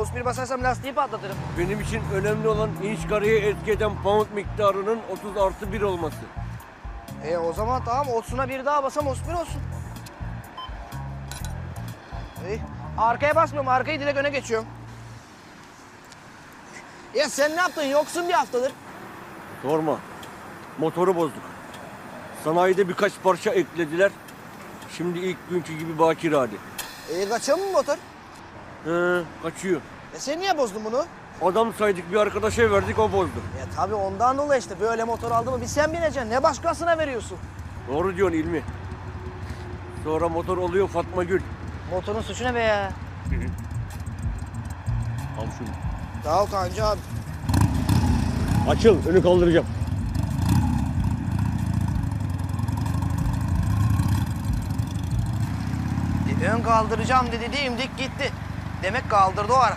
Osmir basarsam lastiği patlatırım. Benim için önemli olan inç kareye etki eden pound miktarının 30 artı 1 olması. E o zaman tamam Otsun'a bir daha basam Osmir olsun. İyi. Arkaya basmıyorum. Arkayı direkt öne geçiyorum. Ya sen ne yaptın? Yoksun bir haftadır. Sorma. Motoru bozduk. Sanayide birkaç parça eklediler. Şimdi ilk günkü gibi bakir hali. E kaçıyor mu motor? He, kaçıyor. E sen niye bozdun bunu? Adam saydık bir arkadaşa verdik o bozdu. Ya tabii ondan dolayı işte böyle motor aldı mı bir sen bineceksin. Ne başkasına veriyorsun? Doğru diyorsun İlmi. Sonra motor oluyor Fatma Gül. Motorun suçu ne be ya? Al şunu. Sağ ol Kancı abi. Açıl, önü kaldıracağım. E, ön kaldıracağım dedi dimdik gitti. Demek kaldırdı o ara.